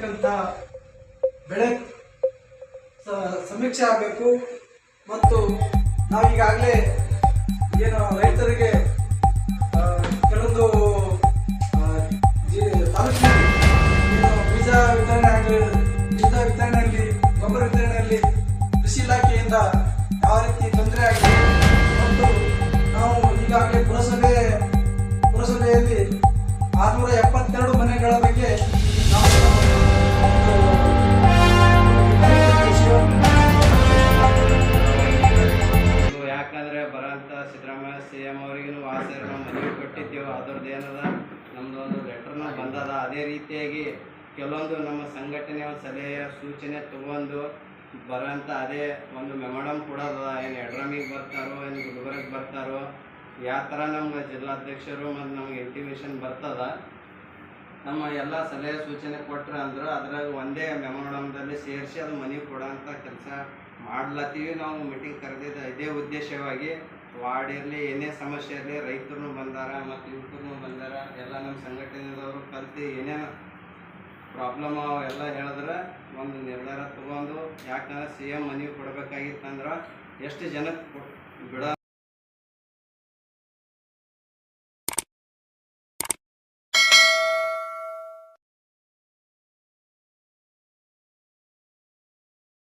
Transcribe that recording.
ಆಗಿರ್ತಕ್ಕಂಥ ಬೆಳೆ ಸಮೀಕ್ಷೆ ಆಗಬೇಕು ಮತ್ತು ನಾವೀಗಾಗಲೇ ಏನು ರೈತರಿಗೆ ಕೆಲವೊಂದು ತಾಲೂಕಿನಲ್ಲಿ ಬೀಜ ವಿತರಣೆ ಆಗಲಿ, ಬೀಜ ವಿತರಣೆಯಲ್ಲಿ ಗೊಬ್ಬರ ವಿತರಣೆಯಲ್ಲಿ ಕೃಷಿ ಇಲಾಖೆಯಿಂದ ಯಾವ ರೀತಿ ತೊಂದರೆ ಆಗಿದೆ ಮತ್ತು ನಾವು ಈಗಾಗಲೇ ಬರೋಂಥ ಸಿದ್ದರಾಮಯ್ಯ ಸಿ ಎಂ ಅವರಿಗೂ ಆಸೆ ನಾವು ಮನವಿ ಕೊಟ್ಟಿದ್ದೇವೆ. ಅದ್ರದ್ದು ಏನದ? ನಮ್ಮದು ಒಂದು ಲೆಟರ್ನ ಬಂದದ. ಅದೇ ರೀತಿಯಾಗಿ ಕೆಲವೊಂದು ನಮ್ಮ ಸಂಘಟನೆ ಒಂದು ಸಲಹೆ ಸೂಚನೆ ತಗೊಂಡು ಬರೋಂಥ ಅದೇ ಒಂದು ಮೆಮೊಡಮ್ ಕೂಡ ಅದ. ಏನು ಎಡ್ರಮಿಗೆ ಬರ್ತಾರೋ, ಏನು ಗುಲ್ಬರ್ಗ ಬರ್ತಾರೋ, ಯಾವ ಥರ ನಮ್ಗೆ ಜಿಲ್ಲಾಧ್ಯಕ್ಷರು ಮತ್ತು ನಮ್ಗೆ ಇಂಟಿಮೇಷನ್ ಬರ್ತದ ನಮ್ಮ ಎಲ್ಲ ಸಲಹೆ ಸೂಚನೆ ಕೊಟ್ರ ಅಂದ್ರೆ ಅದ್ರಾಗ ಒಂದೇ ಮೆಮೊರಾಂಡಮ್ದಲ್ಲಿ ಸೇರಿಸಿ ಅದು ಮನೆ ಕೊಡೋಂಥ ಕೆಲಸ ಮಾಡ್ಲತ್ತೀವಿ ನಾವು ಮೀಟಿಂಗ್ ಕರೆದಿದ್ದ ಇದೇ ಉದ್ದೇಶವಾಗಿ. ವಾರ್ಡ್ ಇರಲಿ, ಏನೇ ಸಮಸ್ಯೆ ಇರಲಿ, ರೈತರು ಬಂದಾರ ಮತ್ತು ಯುವಕರು ಬಂದಾರ, ಎಲ್ಲ ನಮ್ಮ ಸಂಘಟನೆದವರು ಕಲ್ತು ಏನೇನು ಪ್ರಾಬ್ಲಮ್ ಎಲ್ಲ ಹೇಳಿದ್ರೆ ಒಂದು ನಿರ್ಧಾರ ತಗೊಂಡು, ಯಾಕಂದ್ರೆ ಸಿ ಎಂ ಮನೆ ಕೊಡಬೇಕಾಗಿತ್ತಂದ್ರೆ ಎಷ್ಟು ಜನಕ್ಕೆ ಬಿಡೋ